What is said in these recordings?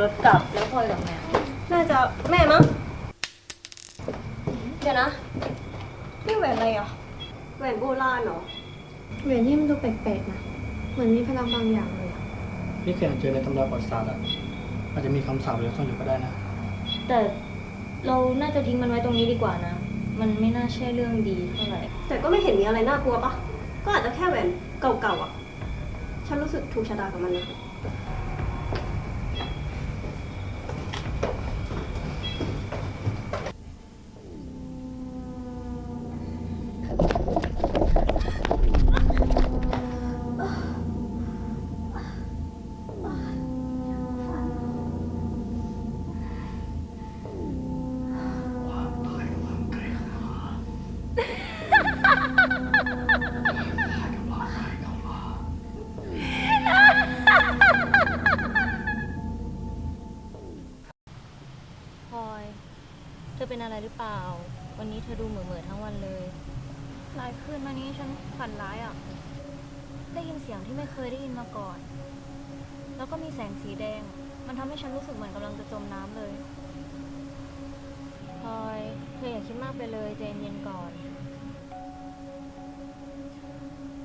รถกลับแล้วพลอยกับแม่น่าจะแม่มั้งเดี๋ยวนะนี่แหวนอะไรอะแหวนโบราณเหรอเวรนี่มันดูแปลกๆนะเหมือนมีพลังบางอย่างเลยอะนี่เคยอ่านเจอในตำราประวัติศาสตร์อะอาจจะมีคำสาปหรือซ่อนอยู่ก็ได้นะ แต่เราน่าจะทิ้งมันไว้ตรงนี้ดีกว่านะ มันไม่น่าใช่เรื่องดีเท่าไหร่ แต่ก็ไม่เห็นมีอะไรน่ากลัวปะก็อาจจะแค่แหวนเก่าๆอะ ฉันรู้สึกถูกชะตากับมันนะ อะไรหรือเปล่า วันนี้เธอดูเหม่อๆทั้งวันเลยหลายคืนมานี้ฉันฝันร้ายอะ ได้ยินเสียงที่ไม่เคยได้ยินมาก่อน แล้วก็มีแสงสีแดง มันทำให้ฉันรู้สึกเหมือนกำลังจะจมน้ำเลยพลอยเธออย่าคิดมากไปเลยใจเย็นก่อน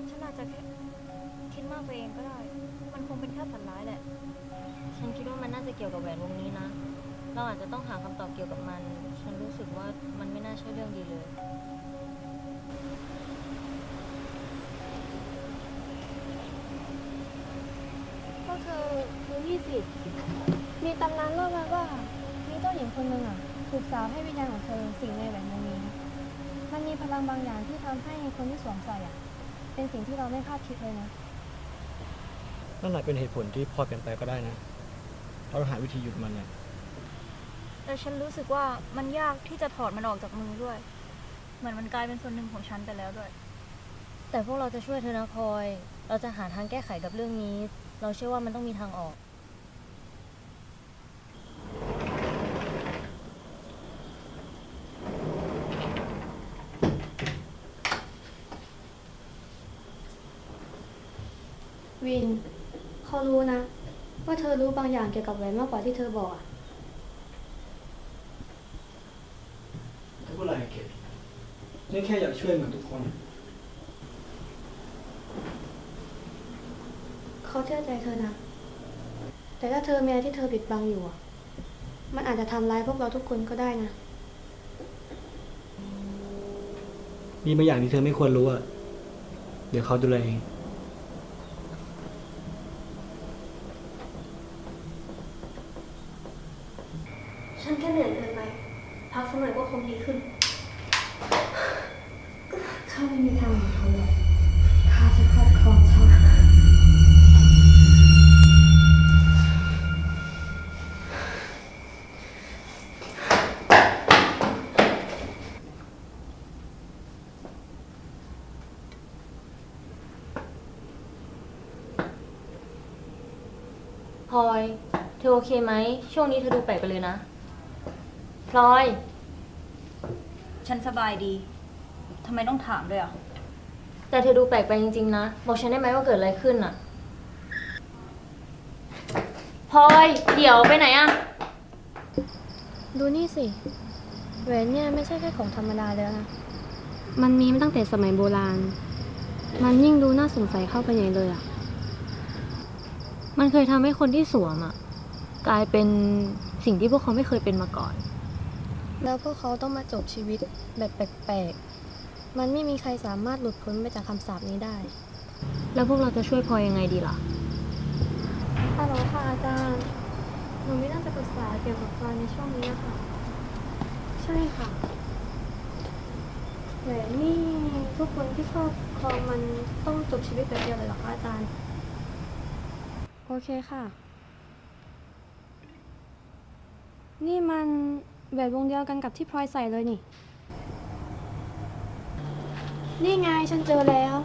ฉันอาจจะแค่คิดมากไปเองก็ได้ มันคงเป็นแค่ฝันร้ายแหละ ฉันคิดว่ามันน่าจะเกี่ยวกับแหวนวงนี้นะ เราอาจจะต้องหาคำตอบเกี่ยวกับมัน ฉันรู้สึกว่ามันไม่น่าใช่เรื่องดีเลยพวกเธอดูนี่สิมีตำนานเล่ามาว่า มีเจ้าหญิงคนหนึ่งอะถูกสาปให้วิญญาณของเธอสิงในแหวนวงนี้ มันมีพลังบางอย่างที่ทำให้คนที่สวมใส่อะ เป็นสิ่งที่เราไม่คาดคิดเลยนะ นั่นอาจเป็นเหตุผลที่พลอยเปลี่ยนไปก็ได้นะ เราต้องหาวิธีหยุดมันเนี่ย แต่ฉันรู้สึกว่ามันยากที่จะถอดมันออกจากมือด้วย เหมือนมันกลายเป็นส่วนหนึ่งของฉันไปแล้วด้วย แต่พวกเราจะช่วยเธอนะพลอย เราจะหาทางแก้ไขกับเรื่องนี้ เราเชื่อว่ามันต้องมีทางออก วินเขารู้นะ ว่าเธอรู้บางอย่างเกี่ยวกับแหวนมากกว่าที่เธอบอกอะ ถ้าพูดอะไรเกด นี่แค่อยากช่วยเหมือนทุกคน เขาเชื่อใจเธอนะ แต่ถ้าเธอมีอะไรที่เธอปิดบังอยู่อะมันอาจจะทำร้ายพวกเราทุกคนก็ได้นะ มีบางอย่างที่เธอไม่ควรรู้อะเดี๋ยวเขาดูแลเอง ฉันแค่เหนื่อยเกินไป พักสักหน่อยก็คงดีขึ้นเขาไม่มีทางของเขาหรอกข้าจะครอบครองเขาพลอย เธอโอเคไหม ช่วงนี้เธอดูแปลกไปเลยนะ พลอย ฉันสบายดีทำไมต้องถามด้วยอะ แต่เธอดูแปลกไปจริงๆนะ บอกฉันได้ไหมว่าเกิดอะไรขึ้นอะพลอย เดี๋ยวไปไหนอะดูนี่สิแหวนเนี่ยไม่ใช่แค่ของธรรมดาแล้วนะ มันมีมาตั้งแต่สมัยโบราณ มันยิ่งดูน่าสงสัยเข้าไปใหญ่เลยอะมันเคยทำให้คนที่สวมอะกลายเป็นสิ่งที่พวกเขาไม่เคยเป็นมาก่อน แล้วพวกเขาต้องมาจบชีวิตแบบแปลกๆ มันไม่มีใครสามารถหลุดพ้นไปจากคำสาปนี้ได้ แล้วพวกเราจะช่วยพลอยยังไงดีล่ะฮัลโหลค่ะอาจารย์ หนูไม่น่าจะปรึกษาเกี่ยวกับการในช่วงนี้อะค่ะ ใช่ค่ะแหวนนี่ทุกคนที่ครอบครองมันต้องจบชีวิตแบบเดียวเลยเหรอคะอาจารย์ โอเคค่ะ นี่มันแหวนวงเดียวกันกับที่พลอยใส่เลยนี่ นี่ไงฉันเจอแล้ว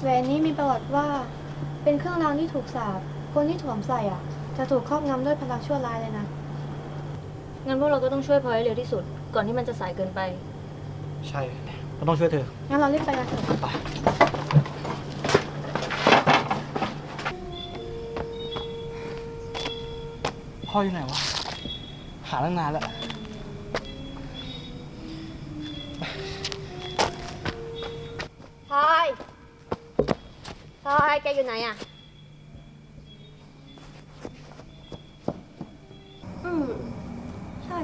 แหวนนี้มีประวัติว่า เป็นเครื่องรางที่ถูกสาปคนที่ถวมใส่อะ จะถูกครอบงำด้วยพลังชั่วร้ายเลยนะ งั้นพวกเราก็ต้องช่วยพลอยให้เร็วที่สุด ก่อนที่มันจะสายเกินไป ใช่เราต้องช่วยเธอ งั้นเรารีบไปกันเถอะไปพพ่ออยู่ไหนวะ หาตั้งนานแล้ว ลอยแกอยู่ไหนอะ อืมใช่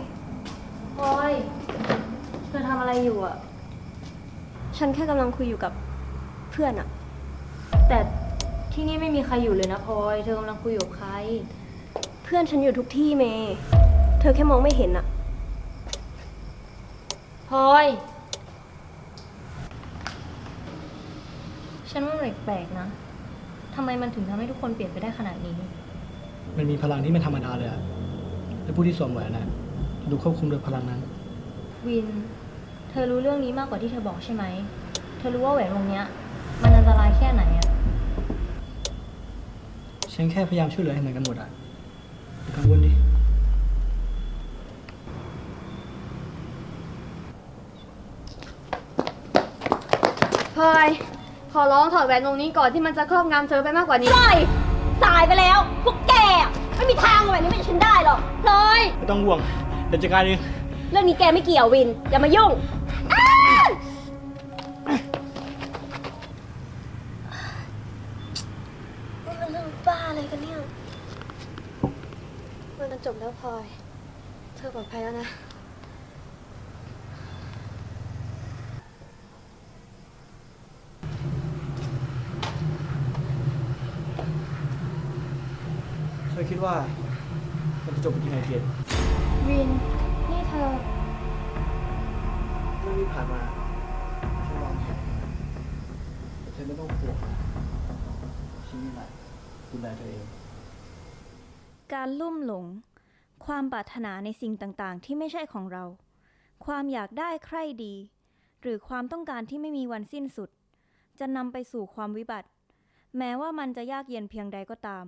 พลอยเธอทำอะไรอยู่อะฉันแค่กำลังคุยอยู่กับเพื่อนอะแต่ที่นี่ไม่มีใครอยู่เลยนะพลอยเธอกำลังคุยอยู่กับใคร เพื่อนฉันอยู่ทุกที่เมย์เธอแค่มองไม่เห็นอะพลอย ฉันว่ามันแปลกๆนะทำไมมันถึงทำให้ทุกคนเปลี่ยนไปได้ขนาดนี้ มันมีพลังที่ไม่ธรรมดาเลยอะและผู้ที่สวมแหวนนะดูควบคุมโดยพลังนั้น วิน เธอรู้เรื่องนี้มากกว่าที่เธอบอกใช่ไหม เธอรู้ว่าแหวนวงเนี้ย มันอันตรายแค่ไหนอะฉันแค่พยายามช่วยเหลือให้เหมือนกันหมดอะอย่ากังวลดิ พลอย ขอร้องถอดแหวนวงนี้ก่อนที่มันจะครอบงำเธอไปมากกว่านี้ ปล่อยสายไปแล้ว พวกแกอะไม่มีทางเอาแบบนี้เป็นฉันได้หรอกพลอย ไม่ต้องห่วงเดี๋ยวจัดการเองเรื่องนี้แกไม่เกี่ยววิน อย่ามายุ่งนี่มันเรื่องบ้าอะไรกันเนี่ย มันจบแล้วพลอย เธอปลอดภัยแล้วนะ คิดว่า มันจะจบเป็นยังไงเทียนวิน นี่เธอ เรื่องที่ผ่านมาฉันวางแผนแต่เธอไม่ต้องห่วงฉันนี่แหละดูแลเธอเอง การลุ่มหลง ความปรารถนาในสิ่งต่าง ๆ ที่ไม่ใช่ของเรา ความอยากได้ใคร่ดี หรือความต้องการที่ไม่มีวันสิ้นสุด จะนำไปสู่ความวิบัติ แม้ว่ามันจะยากเย็นเพียงใดก็ตาม